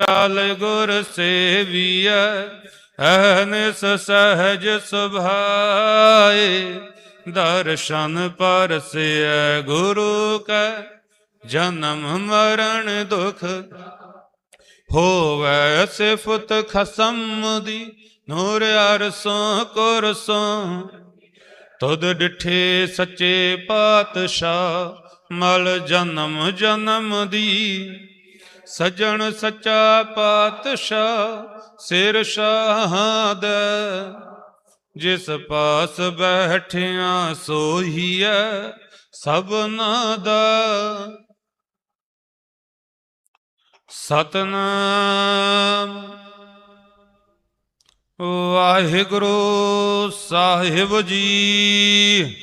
ਚਾਲ ਗੁਰ ਸੇਵੀਐ ਅਹਨਿਸ ਸਹਜ ਸੁਭਾਏ। ਦਰਸ਼ਨ ਪਰਸਿਐ ਗੁਰੂ ਕੈ, ਜਨਮ ਮਰਨ ਦੁਖ ਹੋਵੈ ਸਿਫਤ ਖਸਮ ਦੀ, ਨੂਰ ਅਰਸੋਂ ਕੁਰਸੋਂ। ਤੁਧ ਡਿਠੇ ਸੱਚੇ ਪਾਤਸ਼ਾਹ, ਮਲ ਜਨਮ ਜਨਮ ਦੀ। ਸਜਣ ਸੱਚਾ ਪਾਤਸ਼ਾਹ ਸਿਰ ਸ਼ਾਹਦ ਜਿਸ ਪਾਸ ਬੈਠਿਆ ਸੋਹੀਐ ਸਭਨਾ ਦਾ। ਸਤਨਾਮ। ਵਾਹਿਗੁਰੂ ਸਾਹਿਬ ਜੀ।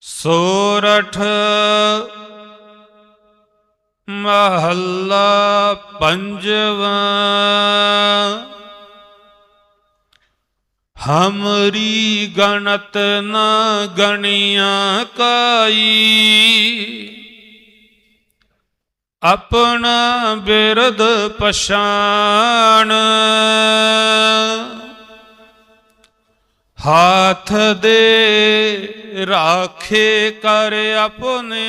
ਸੋਰਠ ਮਹੱਲਾ ਪੰਜਵਾ। ਹਮਰੀ ਗਣਤ ਨਾ ਗਣੀਆਂ ਕਾਈ। ਆਪਣਾ ਬਿਰਦ ਪਛਾਣ। ਹਾਥ ਦੇ ਰਾਖੇ ਕਰ ਆਪਣੇ।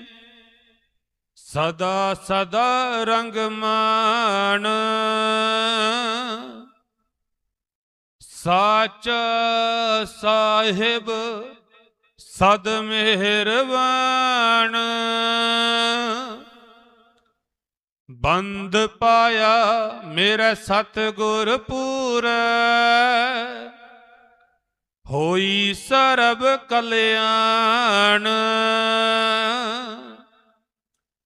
ਸਦਾ ਸਦਾ ਰੰਗ ਮਾਣ। ਸਾਚ ਸਾਹਿਬ ਸਦ ਮਿਹਰਬਾਨ। ਬੰਦ ਪਾਇਆ ਮੇਰੇ ਸਤਗੁਰ ਪੂਰੈ। ਹੋਈ ਸਰਬ ਕਲਿਆਣ।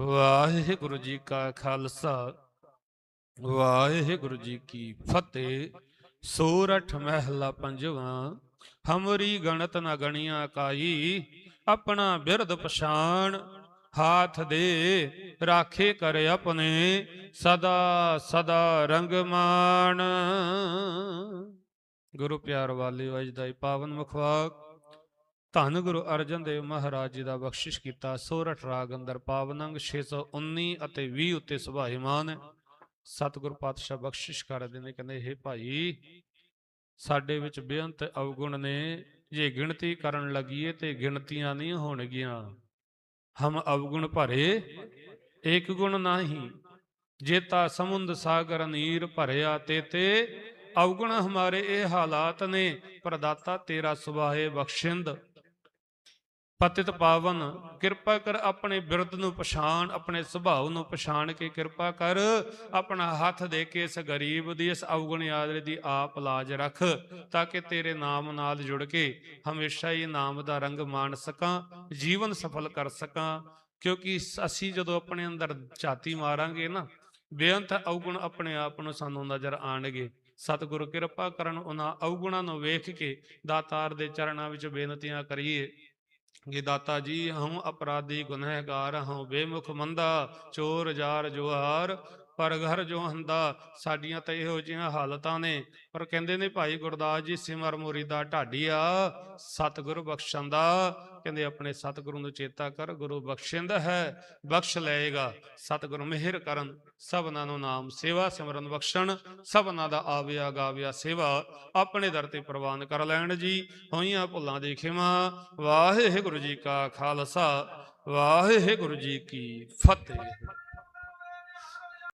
ਵਾਹਿਗੁਰੂ ਜੀ ਕਾ ਖਾਲਸਾ, ਵਾਹਿਗੁਰੂ ਜੀ ਕੀ ਫਤਿਹ। ਸੂਰਠ ਮਹਿਲਾ ਪੰਜਵਾਂ, ਹਮਰੀ ਗਣਤ ਨ ਗਣੀਆਂ ਕਾਈ, ਆਪਣਾ ਬਿਰਧ ਪਛਾਣ, ਹਾਥ ਦੇ ਰਾਖੇ ਕਰ ਆਪਣੇ, ਸਦਾ ਸਦਾ ਰੰਗ ਮਾਣ। ਗੁਰੂ ਪਿਆਰ ਵਾਲੇ ਵਜ ਦਾ ਪਾਵਨ ਮੁਖਵਾਕ ਧੰਨ ਗੁਰੂ ਅਰਜਨ ਦੇਵ ਮਹਾਰਾਜ ਜੀ ਦਾ ਬਖਸ਼ਿਸ਼ ਕੀਤਾ। ਸੋਰਠ ਰਾਗ ਅੰਦਰ ਪਾਵਨ 619 ਅਤੇ 20 ਉੱਤੇ ਸੁਭਾਈਮਾਨ ਹੈ ਸਤਿਗੁਰ ਪਾਤਸ਼ਾਹ ਬਖਸ਼ਿਸ਼ ਕਰਦੇ ਨੇ ਕਹਿੰਦੇ ਇਹ ਭਾਈ, ਸਾਡੇ ਵਿੱਚ ਬੇਅੰਤ ਅਵਗੁਣ ਨੇ, ਜੇ ਗਿਣਤੀ ਕਰਨ ਲੱਗੀਏ ਤੇ ਗਿਣਤੀਆਂ ਨਹੀਂ ਹੋਣਗੀਆਂ। ਹਮ ਅਵਗੁਣ ਭਰੇ, ਏਕ ਗੁਣ ਨਹੀਂ, ਜੇਤਾ ਸਮੁੰਦ ਸਾਗਰ ਨੀਰ ਭਰਿਆ ਤੇ ਤੇ ਅਵਗੁਣ ਹਮਾਰੇ ਇਹ ਹਾਲਾਤ ਨੇ, ਪ੍ਰਦਾਤਾ ਤੇਰਾ ਸੁਭਾਏ ਬਖਸ਼ਿੰਦ। ਪਤਿਤ ਪਾਵਨ, ਕਿਰਪਾ ਕਰ ਆਪਣੇ ਬਿਰਧ ਨੂੰ ਪਛਾਣ, ਆਪਣੇ ਸੁਭਾਅ ਨੂੰ ਪਛਾਣ ਕੇ ਕਿਰਪਾ ਕਰ, ਆਪਣਾ ਹੱਥ ਦੇ ਕੇ ਇਸ ਗਰੀਬ ਦੀ, ਇਸ ਅਵਗੁਣ ਆਦਰੇ ਦੀ ਆਪ ਲਾਜ ਰੱਖ, ਤਾਂ ਕਿ ਤੇਰੇ ਨਾਮ ਨਾਲ ਜੁੜ ਕੇ ਹਮੇਸ਼ਾ ਹੀ ਨਾਮ ਦਾ ਰੰਗ ਮਾਣ ਸਕਾਂ, ਜੀਵਨ ਸਫਲ ਕਰ ਸਕਾਂ। ਕਿਉਂਕਿ ਅਸੀਂ ਜਦੋਂ ਆਪਣੇ ਅੰਦਰ ਝਾਤੀ ਮਾਰਾਂਗੇ ਨਾ, ਬੇਅੰਤ ਅਵਗੁਣ ਆਪਣੇ ਆਪ ਨੂੰ ਸਾਨੂੰ ਨਜ਼ਰ ਆਣਗੇ। ਸਤਿਗੁਰੂ ਕਿਰਪਾ ਕਰਨ ਉਹਨਾਂ ਅਵਗੁਣਾਂ ਨੂੰ ਵੇਖ ਕੇ ਦਾਤਾਰ ਦੇ ਚਰਨਾਂ ਵਿੱਚ ਬੇਨਤੀਆਂ ਕਰੀਏ। ਕਿ ਦਾਤਾ ਜੀ, ਹਉ ਅਪਰਾਧੀ ਗੁਨਹਗਾਰ ਹਉ ਬੇਮੁਖ ਮੰਦਾ, ਚੋਰ ਜਾਰ ਜੁਹਾਰ, ਪਰ ਘਰ ਜੋ ਹੰਦਾ, ਸਾਡੀਆਂ ਤਾਂ ਇਹੋ ਜਿਹੀਆਂ ਹਾਲਤਾਂ ਨੇ। ਪਰ ਕਹਿੰਦੇ ਨੇ ਭਾਈ ਗੁਰਦਾਸ ਜੀ, ਸਿਮਰ ਮੁਰੀਦਾ ਢਾਡੀਆ ਸਤਿਗੁਰ ਬਖਸ਼ਣ ਦਾ। ਕਹਿੰਦੇ, ਆਪਣੇ ਸਤਿਗੁਰੂ ਨੂੰ ਚੇਤਾ ਕਰ, ਗੁਰੂ ਬਖਸ਼ਿੰਦਾ ਹੈ, ਬਖਸ਼ ਲਏਗਾ। ਸਤਿਗੁਰੂ ਮਿਹਰ ਕਰਨ, ਸਭਨਾਂ ਨੂੰ ਨਾਮ ਸੇਵਾ, ਸਿਮਰਨ ਬਖਸ਼ਣ, ਸਭਨਾਂ ਦਾ ਆਵਿਆ ਗਾਵਿਆ ਸੇਵਾ, ਆਪਣੇ ਦਰ ਤੇ ਪ੍ਰਵਾਨ ਕਰ ਲੈਣ ਜੀ। ਹੋਈਆਂ ਭੁੱਲਾਂ ਦੇ ਖਿਮਾ, ਵਾਹਿਗੁਰੂ ਜੀ ਕਾ ਖਾਲਸਾ, ਵਾਹਿਗੁਰੂ ਜੀ ਕੀ ਫਤਿਹ।